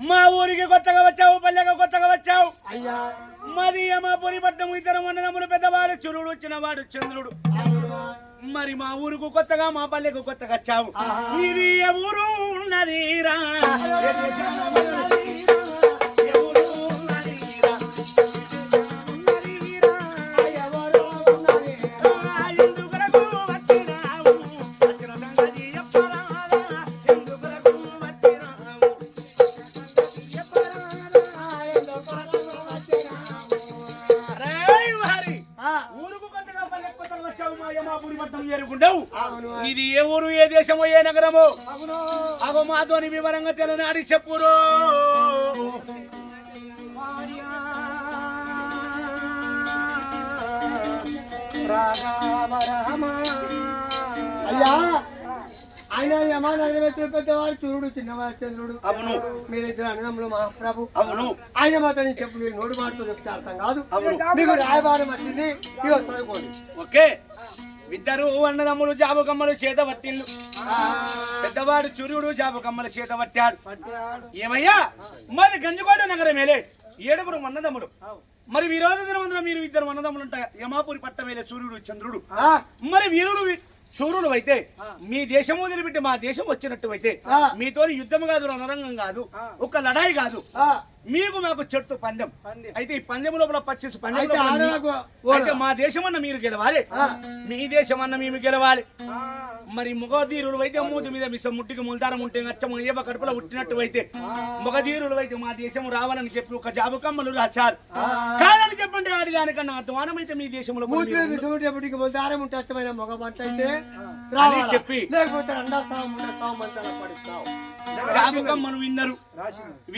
మా ఊరికి కొత్తగా వచ్చావు పల్లెగా కొత్తగా వచ్చావు. అయ్యా. మరి యమాపురి పట్నం ఇద్దరు ఉన్నదమ్ములు పెద్దవాడు చురుడు చిన్నవాడు చంద్రుడు. మరి మా ఊరుకు కొత్తగా మా పల్లెకు కొత్తగా వచ్చావు. ఇది ఊరు? ఉన్నది రా. చేరుకుంటావు? ఇది ఏ ఊరు ఏ దేశమో ఏ నగరమో? అగో మాతోని వివరంగా తెలనాడి చెప్పురు. అయ్యా! ఆయన యమా నగరవేశ్వర పెద్దవాడు చూడు చిన్నవాడు చంద్రుడు. అవును. మీరిద్దరు అన్నదమ్ములు మహాప్రభు. అవును. ఆయన మాత్రం చెప్పు మీరు నోటి మాటతో చెప్తే అర్థం కాదు. మీకు రాయబారం వచ్చింది. చదువుకోండి. ఓకే. ఇద్దరు అన్నదమ్ములు జాబు కమ్మలు చేత పట్టిల్లు పెద్దవాడు సూర్యుడు జాబు కమ్మల చేత పట్టాడు ఏమయ్యా? మాది గంజికోట నగరమేలే ఏడుగురు అన్నదమ్ముడు మరి విరోధ దినవంతున మీరు ఇద్దరు అన్నదమ్ములు ఉంటాయి? యమాపురి పట్టమేలే సూర్యుడు చంద్రుడు. మరి వీరుడు శూరుడు అయితే మీ దేశం వదిలిపెట్టి మా దేశం వచ్చినట్టు అయితే. మీతో యుద్ధం కాదు రణరంగం కాదు ఒక లడాయి కాదు. మీకు మాకు చెట్టు పందెం. అయితే ఈ పందెం లోపల పచ్చేసి పందెం మీ- దేశం అన్న మీరు గెలవాలి. మీ దేశం అన్న మేము గెలవాలి. మరి మొగధీరులు అయితే మూతి మీద మిసం ముట్టికి ముల్తారం ఉంటే అచ్చము ఏవ కడుపులో పుట్టినట్టు అయితే మొగధీరులు అయితే మా దేశం రావాలని చెప్పి ఒక జాబు కమ్మలు రాశారు. కాదని చెప్పండి ఆడి దానికన్నా అధ్వానం అయితే మీ దేశంలో కొన్ని మూతి మీరు విసుముటి ఎప్పటికి దారం ఉంటే అచ్చమైన మగ అయితే రావాలా? చెప్పి. లేకపోతే విన్నరు.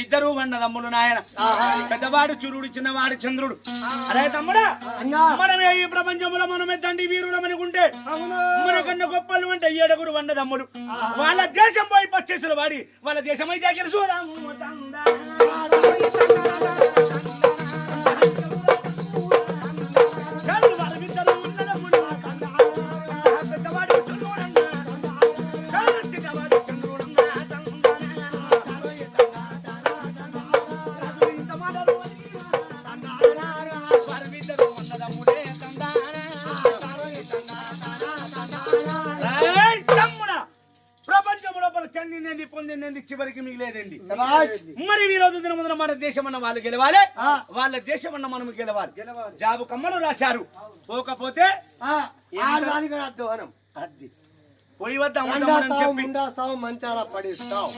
ఇద్దరు వన్నదమ్ములు నాయన. పెద్దవాడు చురుడు చిన్నవాడు చంద్రుడు. అరే తమ్ముడా. మనమే ఈ ప్రపంచంలో మనమే తండ్రి వీరుడు అనుకుంటే మనకన్నా గొప్పలు అంటే ఏడుగురు వండదమ్ములు వాళ్ళ దేశం పోయి పచ్చేసులు వాడి వాళ్ళ దేశం అయితే గెలుసు లోపల చెందింది పొందింది చివరికి మిగిలేదండి. మరి ఈ రోజు దిన ముందర మన దేశం అన్న వాళ్ళు గెలవాలి. వాళ్ళ దేశం అన్న మనం గెలవాలి. జాబు కమ్మలు రాశారు. పోకపోతే అధ్వానం అది. పోయి వద్ద మంచాల పడిస్తావు.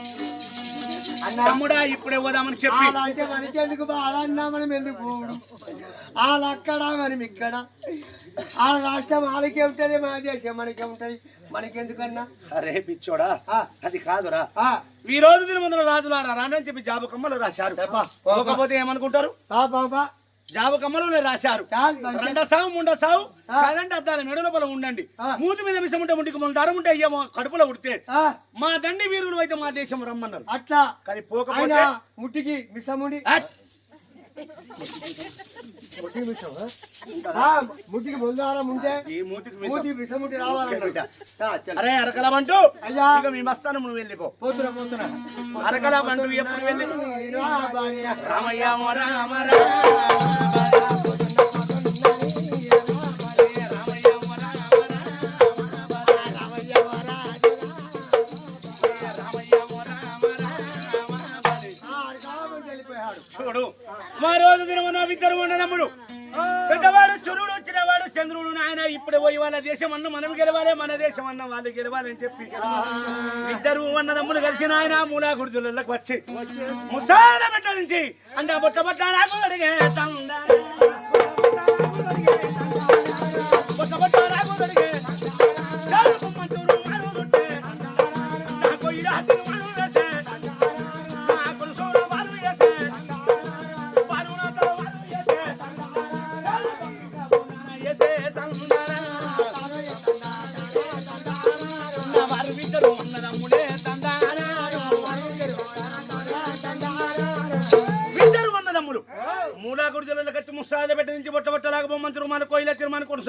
తమ్ముడా ఇప్పుడే పోదామని చెప్పి. అలా అంటే మనకి ఎందుకు అన్నా మనం ఎందుకు? వాళ్ళు అక్కడ మనం ఇక్కడ. ఆ రాష్ట్రం వాళ్ళకే ఉంటుంది మన దేశం మనకే ఉంటుంది. మనకెందుకన్నా? అరే పిచ్చోడా. అది కాదురా. ఈ రోజు రాజులారా రానని చెప్పి జాబు కమ్మలు రాశారు. పోకపోతే ఏమనుకుంటారు? జాబు కమ్మలు రాశారు. రెండో సాగు మూడో సాగు ఆ. కాదంటే అద్దాల మెడ లోపల ఉండండి. మూతి మీద మిసం ఉంటే ముట్టికి మన దారం ఉంటే అయ్యా కడుపులో ఉడితే. మా దండి వీరులు అయితే మా దేశం రమ్మన్నారు. అట్లా. కానీ పోకపోతే ముట్టికి మిసముడి. అట్! ముట్టికి ఈ మూతికి. అరే అరకలమంటూ అయ్యా. ఇక మీ మస్తానం నువ్వు వెళ్ళిపో పోతున్నా పోతున్నా అరకలమంటూ ఎప్పుడు వెళ్ళి. రామయ్య రామ రామ. వాళ్ళ దేశం అన్న మనం గెలవాలి మన దేశం అన్న వాళ్ళు గెలవాలని చెప్పి. ఇద్దరు అన్నదమ్ములు కలిసి ఆయన మూలా గుర్తులకు వచ్చి. ముసాల పెట్ట నుంచి అంటే బొట్ట బొట్ట నాకు అడిగే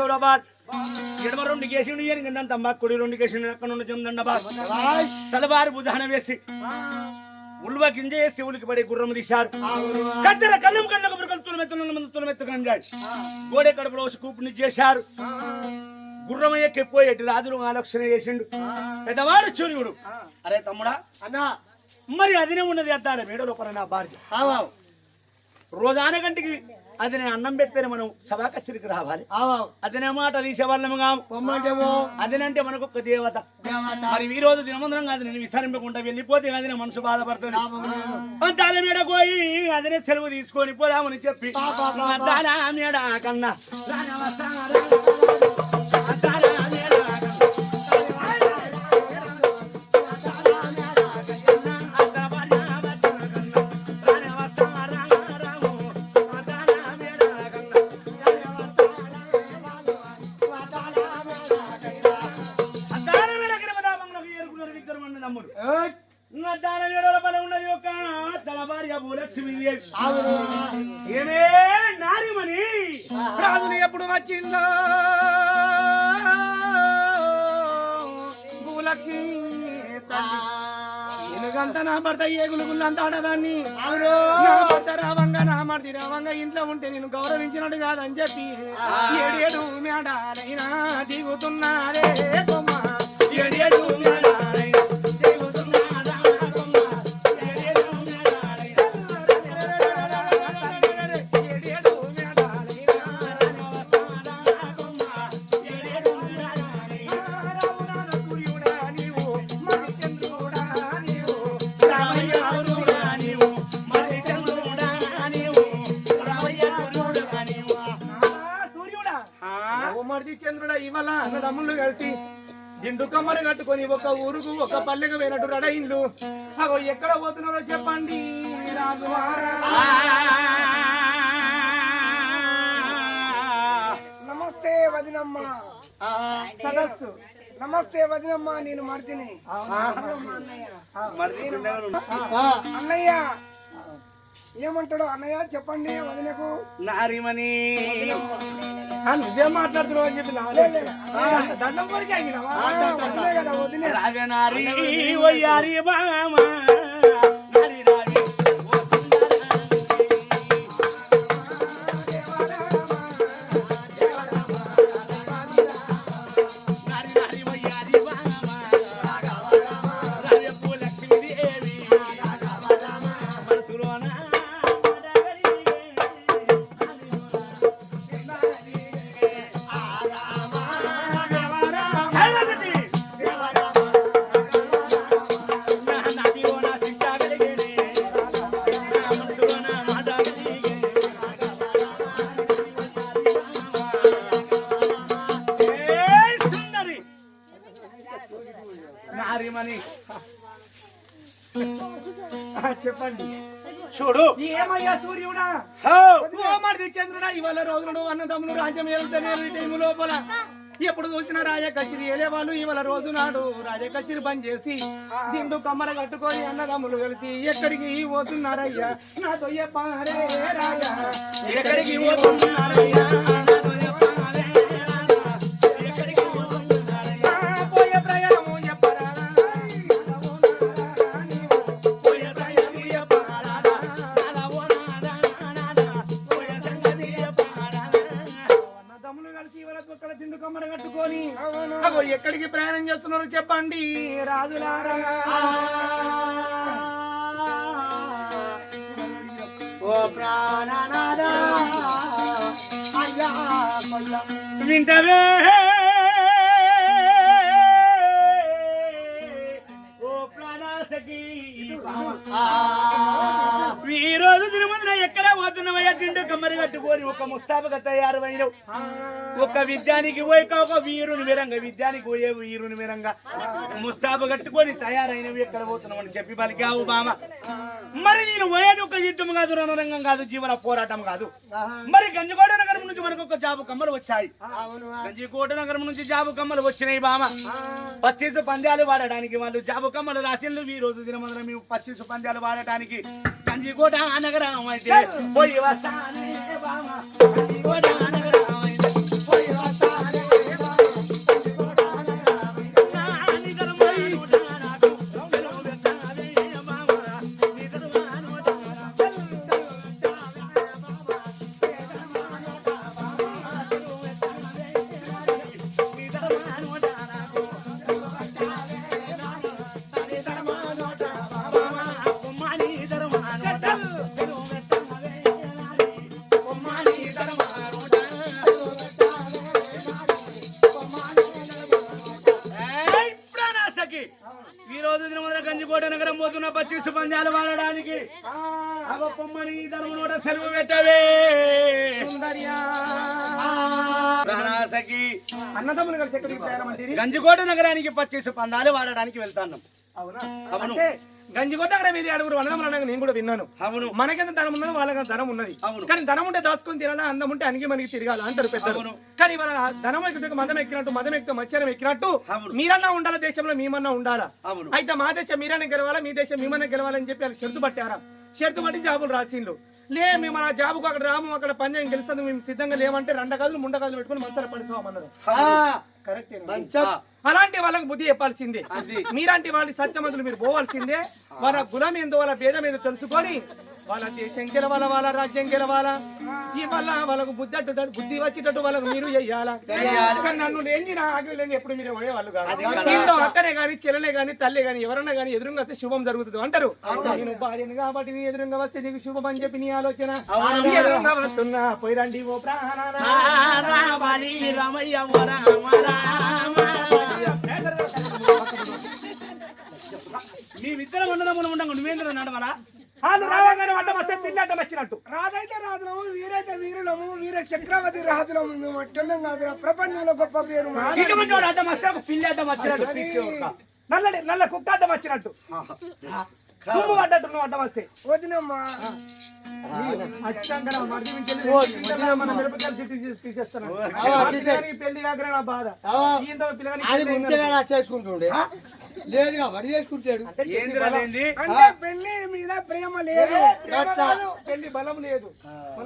సౌరాబాద్ ఎడమ రెండు కేసిండు ఎనిగిందని తమ్మ కుడి రెండు కేసిండు అక్కడ నుండి చెందండబాద్ తలవారు బుధాన వేసి ఉల్వ గింజ వేసి ఉలికి పడి గుర్రం తీశారు. కత్తెర కన్నం కన్నకు బురకలు తులమెత్తులను మంది తులమెత్తు గంజాయి గోడె కడుపులో వచ్చి కూపుని చేశారు. గుర్రం ఎక్కిపోయేటి రాజులు ఆలోచన చేసిండు. పెద్దవాడు సూర్యుడు. అరే తమ్ముడా అన్నా. మరి అదినే ఉన్నది అద్దాల మేడ లోపల నా భార్య. రోజాన గంటికి అది నేను అన్నం పెడితేనే మనం సభా కచ్చరికి రావాలి ఆవావు అదనే మాట తీసేవాళ్ళము కాము పొమ్మంటేమో అదేనంటే మనకు ఒక దేవత. మరి ఈ రోజు దినమందరం కాదు నేను విచారింపకుండా వెళ్ళిపోతే అది నా మనసు బాధపడుతుంది. అద్దాల మేడ పోయి అదనే సెలవు తీసుకొని పోదామని చెప్పి. పా, పా, పా, పా. అద్దాల మేడ కన్నా రాని వస్తారా? అద్దాల మేడ ఏయ్, ఆవును. ఏమే రాజులు ఎప్పుడు వచ్చిందో భూలక్ష్మి ఎందుకంత నా భర్త ఏగులుగుళ్ళంత ఆడదాన్ని. నా భర్త రావంగా నా మర్ది రావంగా ఇంట్లో ఉంటే నేను గౌరవించినట్టు కాదని చెప్పి ఏడేడు మేడాలైనా దిగుతున్నారే కొమ్మ ఏడేడు దిండు కమ్మలు కట్టుకొని ఒక ఊరుకు ఒక పల్లెకు పోయినట్టు రడయిండ్లు అగో ఎక్కడ పోతున్నారో చెప్పండి. నమస్తే వదినమ్మ. సదస్సు. నమస్తే వదినమ్మ నేను మర్దిని. అన్నయ్య. ఏమంటాడు అన్నయ్య చెప్పండి వదినకు. నారిమణి. నువ్వే మాట్లాడుతున్నావు అని చెప్పి దండం కొరికి ఆగినావా? రాజనారి వయ్యారి బామ. చూడు. ఏమయ్యా సూర్యుడా? మరిది చంద్రుడా ఇవాళ రోజులు అన్నదమ్ములు రాజ్యం ఏలుతనే ఈ టైము లోపల. ఎప్పుడు చూసినా రాజ కచ్చిరి ఏలే వాళ్ళు ఇవాళ రోజు నాడు రాజ కచ్చిరి బంద్ చేసి దిండు కమ్మర కట్టుకొని అన్నదమ్ములు కలిసి ఎక్కడికి పోతున్నారయ్యా? నాతో చెప్పారే రాజా. ఎక్కడికి పోతున్నారయ్యా? ఎక్కడ కట్టిండు కమ్మరి కట్టుకొని ఒక ముస్తాబుగా తయారుమైనవు ఒక విద్యానికి పోయి ఒక వీరుని విరంగ విద్యానికి పోయే వీరుని విరంగ. ముస్తాబు కట్టుకొని తయారైనవి. ఎక్కడ పోతున్నావు అని చెప్పి పలికావు బామ. మరి నేను పోయేది ఒక యుద్ధం కాదు రణరంగం కాదు జీవన పోరాటం కాదు. మరి గంజికోట నగరం నుంచి మనకు ఒక జాబు కమ్మలు వచ్చాయి. గంజికోట నగరం నుంచి జాబు కమ్మలు వచ్చినాయి బామ. పచ్చిసు పంద్యాలు వాడడానికి వాళ్ళు జాబు కమ్మలు రాసిండ్రు. ఈ రోజు దినమందరం మేము పచ్చిసు పంద్యాలు వాడటానికి గంజికోట నగరం అయితే పోయి వస్తానే బామ. ప్రాణాసకి అన్నదమ్ములు కలిసి ఎక్కడికి ప్రయాణమంటే గంజికోట నగరానికి పచ్చేసి పందాలు వాడడానికి వెళ్తాను. అవునా. అంటే గంజికొట్ట అక్కడ మీది అడుగురు అనగా నేను కూడా విన్నాను అవును. మనకెంత ధనం ఉన్నదో వాళ్ళకి ధనం ఉన్నది. కానీ ధనం ఉంటే దాచుకొని తినాలా? అందం ఉంటే అనికి మనకి తిరగాల? అంటారు పెద్దలు. కానీ మన ధనం ఎక్కితే మదం ఎక్కినట్టు మదం ఎక్కితే మచ్చరం ఎక్కినట్టు. మీరన్నా ఉండాలా? దేశంలో మేమన్నా ఉండాలా? అయితే మా దేశం మీరన్నా గెలవాలా? మీ దేశం మేమన్నా గెలవాలని చెప్పి వాళ్ళు షరతు పట్టారా? షరతు పట్టి జాబులు రాసిండ్రు. లే మేము మన జాబుకు అక్కడ రాము అక్కడ పంజాయం గెలుస్తుంది? మేము సిద్ధంగా లేవంటే రెండ గదులు ముండ గదులు పెట్టుకుని మంచాల మంచం అలాంటి వాళ్ళకి బుద్ధి చెప్పాల్సిందే. మీలాంటి వాళ్ళ సత్యమంతులు మీరు పోవాల్సిందే వాళ్ళ గుణం ఏందో వాళ్ళ భేదం ఏందో తెలుసుకొని వాళ్ళ దేశం గెలవాలా వాళ్ళ రాజ్యం గెలవాలా ఈ వల్ల వాళ్ళకు బుద్ధి అట్టు బుద్ధి వచ్చేటట్టు వాళ్ళకు మీరు చెయ్యాలా కానీ నన్ను లేని నా ఆగి లేని ఎప్పుడు మీరు పోయేవాళ్ళు కాదు ఇంట్లో అక్కనే గాని చెల్లెనే గాని తల్లి గాని ఎవరన్నా గాని ఎదురుగా వస్తే శుభం జరుగుతుంది అంటారు నేను భార్యను కాబట్టి నీ ఎదురుగా వస్తే నీకు శుభం అని చెప్పి నీ ఆలోచన ఎదురుగా వస్తున్నా పోయిరండి ఓ ప్రాణానా రావాలి రామయ్య రామ రామ మేమిద్దరం ఉండడం ఉండగా నువ్వేంద్ర నడవరా వాళ్ళు రావగానే అడ్డం వస్తే అడ్డం వచ్చినట్టు. రాజైతే రాజులము వీరైతే వీరులము వీర చక్రవర్తి రాజులము మేము అట్టన్నాం కాదు ప్రపంచంలో గొప్ప పేరు ఇటువంటి అడ్డం వస్తే పిల్లి అడ్డం వచ్చినట్టు. నల్లడి నల్ల కుక్క అడ్డం వచ్చినట్టు. తుమ్ము పడ్డట్టు నువ్వు అడ్డం వస్తే. వదినమ్మా. అచ్చంగా మన మిరపకాయలు చెట్టు పెళ్ళి నా బాధ. చేసుకుంటుండే లేదుగా వడి చేసుకుంటాడు. అంటే పెళ్ళి మీద ప్రేమ లేదు. పెళ్ళి బలం లేదు.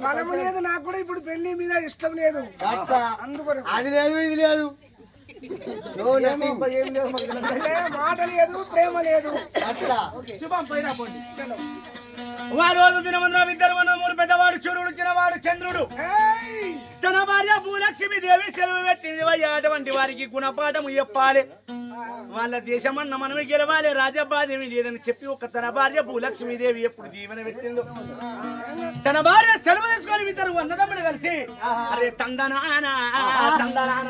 బలము లేదు నాకు కూడా ఇప్పుడు పెళ్ళి మీద ఇష్టం లేదు. అది లేదు ఇది లేదు. మాట లేదు ప్రేమ లేదు. అట్లా. శుభం పోయినా పోండి. వారు రోజు దినమున ఇద్దరు మూడు పెద్దవాడు సూర్యుడు చిన్నవాడు చంద్రుడు. ఏయ్! తన భార్య భూలక్ష్మి దేవి సెలవు పెట్టింది. అటువంటి వారికి గుణపాఠము చెప్పాలి. వాళ్ళ దేశమన్న మనమే గెలవాలి. రాజబాదేవి లేదని చెప్పి ఒక తన భార్య భూలక్ష్మి దేవి ఎప్పుడు దీవెన పెట్టిందో. తన భార్య సెలవు తీసుకొని ఇద్దరు అన్నదమ్ముడు కలిసి అరే తందనానా తందనాన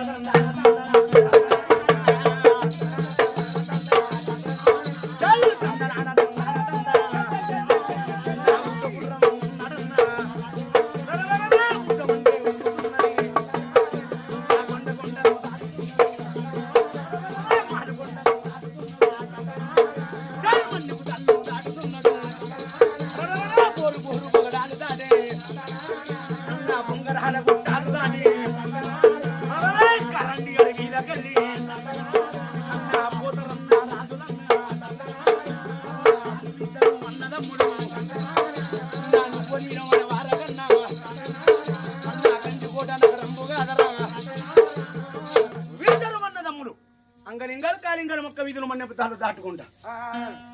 దాటుకుంటా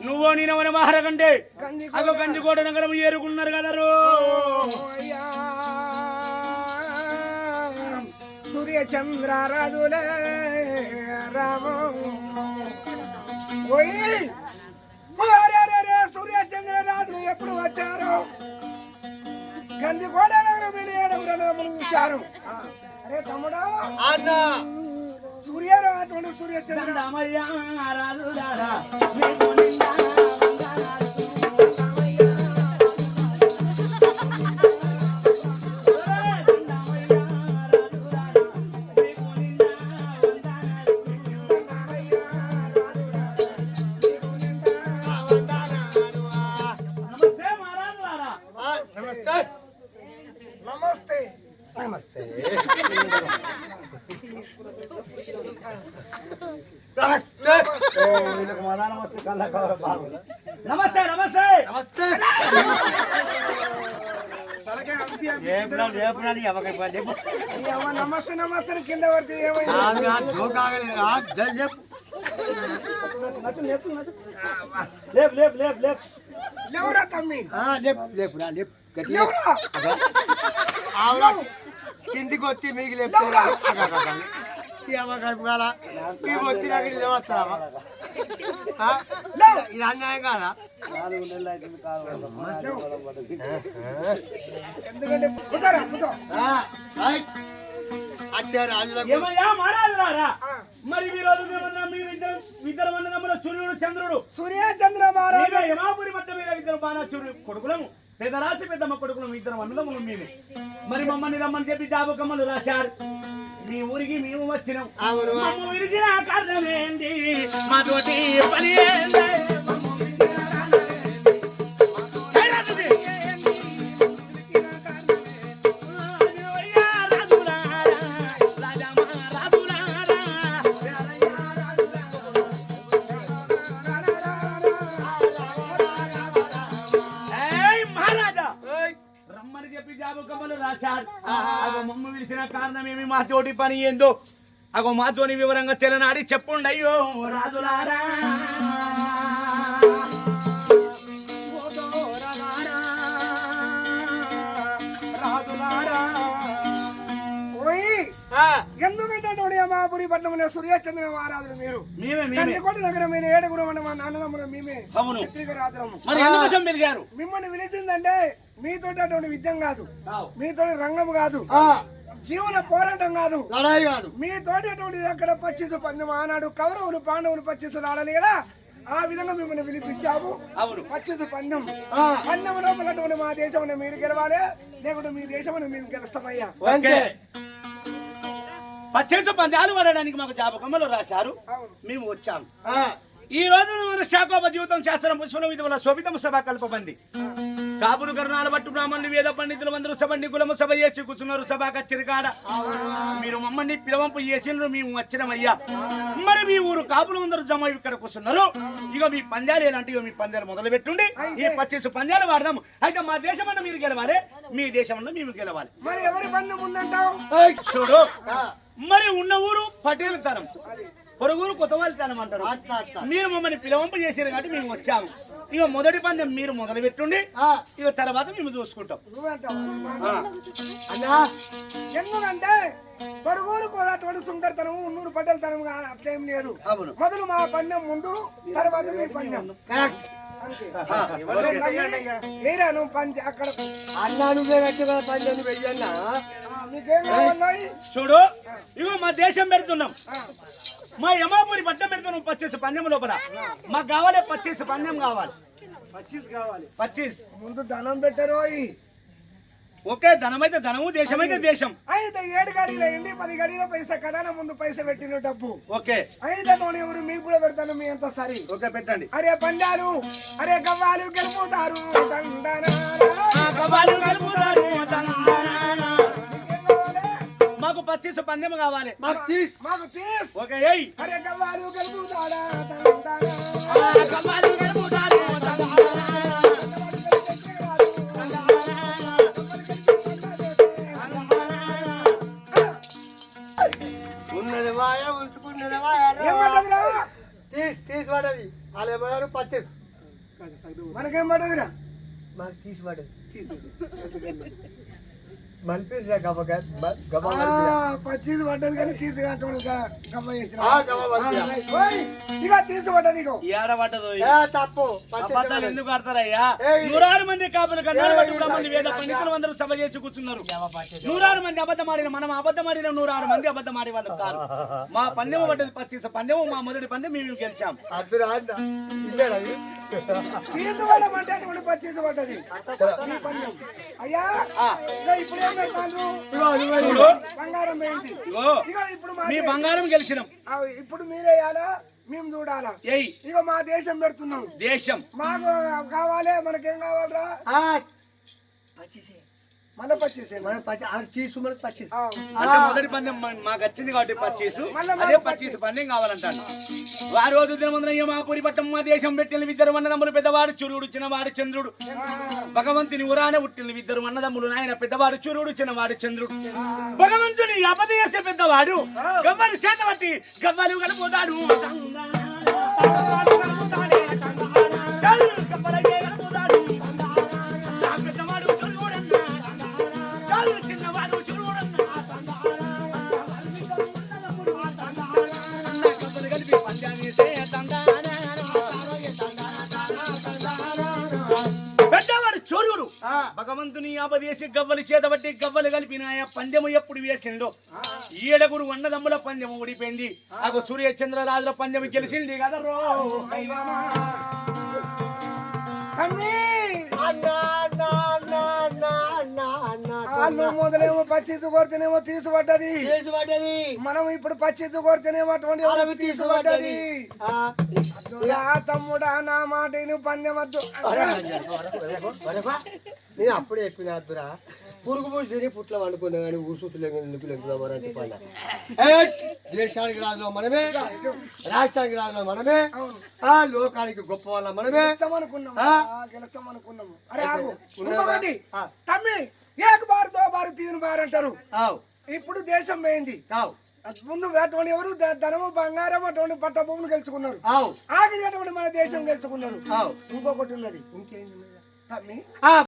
నువ్వో నేనవన మహారగంటే అగో గంజికోట నగరం ఏరుకున్నారు కదరు ఓయ్యా! సూర్య చంద్ర రాజులే రామ ఓయ్. సూర్య చంద్ర రాజులు ఎప్పుడు వచ్చారు? గంది కూడా నగరం చూశారు. అరే తమ్ముడు అన్న సూర్య అటువంటి సూర్య చంద్ర దండమయ్య రాజులారా, మీకు నిండా వందనాలు. దండమయ్య రాజులారా, మీకు నిండా వందనాలు నమస్తే నమస్తే నమస్తే ఓ, వీళ్ళకి మదా నమస్తే కళ్ళ కవర బాగుంది. నమస్తే నమస్తే నమస్తే తలకే పూర్తి లేపురా లేపురా నీ అమ్మకాయ పని లేపు ఏమో నమస్తే నమస్తే అని కింద పడితే ఏమైంది ఆమె ఆ జోక్ ఆగలేదు ఆ జల్ చెప్పు లేపు లేపు లేపు లేపు లేవురా తమ్మి ఆ, లేపు లేపురా లేపు గట్టిగా లేవురా ఆవిడ కిందికి వచ్చి మీకు లేపుతా మీకు వచ్చి నాకు ఇది వస్తావా ఆ? ఇది అన్యాయం కాదా మరి ఈ రోజు ఏమన్నా మీరు ఇద్దరు సూర్యుడు చంద్రుడు సూర్య చంద్ర మహారాజు మీరే యమాపురి మట్ట మీద ఇద్దరు బాణాచురు కొడుకులము పెద్ద రాసి పెద్దమ్మ కొడుకులము ఇద్దరు అన్నదమ్ములు మేమే మరి మమ్మల్ని రమ్మని చెప్పి జాబకమ్మలు రాశారు మీ ఊరికి మేము వచ్చినాం. అవును. ఏంటి మాతోటి పని అగో మమ్మ విలిసిన కారణం ఏమి మా తోటి పని ఏందో? అగో మాతోని వివరంగా తెలనాడి చెప్పుండి అయ్యో రాజులారా. ఎందుకంటే యమాపురి పట్టణంలో సూర్యచంద్ర మహారాజులు మీరు. కందికోట నగరమైన ఏడుగురు మా నాన్నదమ్ములు మేమే. మరి పెరిగారు మిమ్మల్ని పిలిచిందంటే మీతో అటువంటి విద్యం కాదు. మీతో రంగం కాదు. జీవన పోరాటం కాదు. లడాయి కాదు. మీ తోటి అటువంటిది అక్కడ పచ్చిసు పందెం ఆనాడు కౌరవులు పాండవులు పచ్చిసు ఆడాలి కదా? ఆ విధంగా మిమ్మల్ని పిలిపించాము. అవును. పచ్చిసు పందెం. పందెం లోపల అటువంటి మా దేశం మీరు గెలవాలి లేకుంటే మీ దేశం మేము గెలుస్తామయ్యా. పచ్చేసు పందాలు పడడానికి మాకు జాబకమ్మలు రాశారు. మేము వచ్చాము ఈ రోజు మన శాఖోప జీవితం శాస్త్రం పుష్పల విధుల శోభితం సభ కల్పబంది కాపులు కరుణాలు బట్టు బ్రాహ్మణులు వేద పండితులు అందరూ సభ కులము సభ చేసి కూర్చున్నారు సభ కచ్చరికాడ మీరు మమ్మల్ని పిలవంపు చేసినారు మేము వచ్చినమయ్యా. మరి మీ ఊరు కాపులు అందరూ జమ ఇక్కడ కూర్చున్నారు. ఇక మీ పందాలు ఎలాంటి మీ పందాలు మొదలు పెట్టుండి ఈ పచ్చేసు పందాలు వాడదాం అయితే మా దేశం అన్న మీరు గెలవాలి మీ దేశం అన్న మేము గెలవాలి. మరి ఎవరి పందెం ఉందంటావు చూడు. మరి ఉన్న ఊరు పటేల్ తనం పొరుగురు కొత్తవాళ్ళ అట్లా మీరు మమ్మల్ని పిలవంప చేసారు కాబట్టి మేము వచ్చాము. ఇక మొదటి పందెం మీరు మొదలు పెట్టుండి ఇక తర్వాత మేము చూసుకుంటాం. ఎందుకంటే పరుగురు కూడా అటువంటి సుందరతనము ఉన్నూరు పడ్డలతనం అట్లేం లేదు. అవును. మొదలు మా పందెం ముందు తర్వాత మీ పందెం. కరెక్ట్. అంతే. ఆ, మీరా నువ్వు పంచ అక్కడ? అన్నా నువ్వే కట్టి కదా పని వెయ్యన్నా? చూడు ఇగో మా దేశం పెడుతున్నాం. మా యమాపురి పట్టం పెడుతున్నాం పచ్చేసి పందెం లోపల. మాకు కావాలి పచ్చేసి పందెం కావాలి. పచ్చీస్ కావాలి. పచ్చీస్. ముందు ధనం పెట్టరు. ఓకే ధనమైతే ధనము దేశమైతే దేశం. అయితే ఏడు గడిలో ఎండి పది గడిలో పైసా కడాన ముందు పైసా పెట్టిన డబ్బు. ఓకే. అయితే నోని ఎవరు మీకు కూడా పెడతాను మీ అంత సరి. ఓకే పెట్టండి. అరే పందాలు అరే గవ్వాలు గెలుపుతారు కలుపుతారు తందనాన. మీకేం కావాలి? మాకు పచ్చేసి పందెం కావాలి. మాకు ఓకే ఏయ్. అరే గవ్వాలు. ఉన్నది వాయ ఉంచుకున్నది వాయ తీసి తీసి పడది వాళ్ళు ఏమన్నారు పచ్చేసి. మనకేం పడ్డదిరా మాకు తీసి పడది పడ్డది కానీ చేసిన. తప్పు. అబద్ధాలు ఎందుకు ఆడతారయ్యా ఏయ్. నూరారు మంది కాపులు బ్రాహ్మణులు వేద పండితులు అందరూ సభ చేసి కూర్చున్నారు. నూరారు మంది అబద్ధం ఆడిన మనం అబద్ధం ఆడిన నూరారు మంది అబద్ధం ఆడే వాళ్ళు కాదు. మా పందెం పడ్డది పచ్చేసి పందెం మా మొదటి పందెం మేము గెలిచాం. అటువంటి పచ్చీస్ పడ్డది. అయ్యా ఇప్పుడు మా బంగారం గెలిచినాం. ఇప్పుడు మీరేయాలా మేము చూడాలా? ఏయ్. ఇగో మా దేశం పెడుతున్నాం. దేశం. మాకు కావాలి మనకేం కావాలరా? ఆ, మళ్ళీ పచ్చేసి మన పచ్చి ఆ చీసు మనకి పచ్చి అంటే మొదటి పందెం మా- మాకు వచ్చింది కాబట్టి పచ్చీసు మళ్ళా అదే పచ్చీసు పందెం కావాలంటాను ఆ రోజు మా పూరి పట్టం మా దేశం పెట్టిన ఇద్దరు అన్నదమ్ములు పెద్దవాడు చురుడు చిన్నవాడు చంద్రుడు. భగవంతుని ఉరాన పుట్టిన ఇద్దరు అన్నదమ్ములు నాయన పెద్దవాడు చురుడు చిన్నవాడు చంద్రుడు. భగవంతుని అపదేశ పెద్దవాడు గవ్వలు చేత పట్టి గవ్వలు కలుపుతాడు ఆపదేశి గవ్వలు చేతబట్టి గవ్వలు కలిపినాయ. పందెము ఎప్పుడు వేసిందో ఏడగురు అన్నదమ్ముల పందెము ఓడిపోయింది నాకు సూర్య చంద్ర రాజుల పందెము గెలిచింది కదా రో. అన్నా వాళ్ళు మొదలేమో పచ్చిచ్చు కొడితేనేమో తీసుపడ్డది చేసి పడ్డది. మనం ఇప్పుడు పచ్చిచ్చు కొడితేనేమో అటువంటి వాళ్ళకి తీసుపడ్డది తమ్ముడా నా మాట నువ్వు పందెమద్దు నేను అప్పుడే చెప్పిన అద్దురా. పురుగు పూసి పుట్ల వండుకున్నా కానీ ఊసుతులే ఎందుకు లెక్కుదామని చెప్పాలి దేశానికి రాజులో మనమే. రాష్ట్రానికి రాజులో మనమే. ఆ లోకానికి గొప్ప వాళ్ళ మనమే. గెలుస్తాం అనుకున్నాం గెలుస్తాం అనుకున్నాము అరే తమ్మి ఏక బారు దో బారు తీను బారు అంటారు. ఇప్పుడు దేశం పోయింది. ముందు అటువంటి ఎవరు? ధనము బంగారం అటువంటి పట్ట భూములు గెలుచుకున్నారు. అటువంటి మన దేశం గెలుచుకున్నారు. ఇంకొకటి ఉన్నది. తమ్మి ఆ.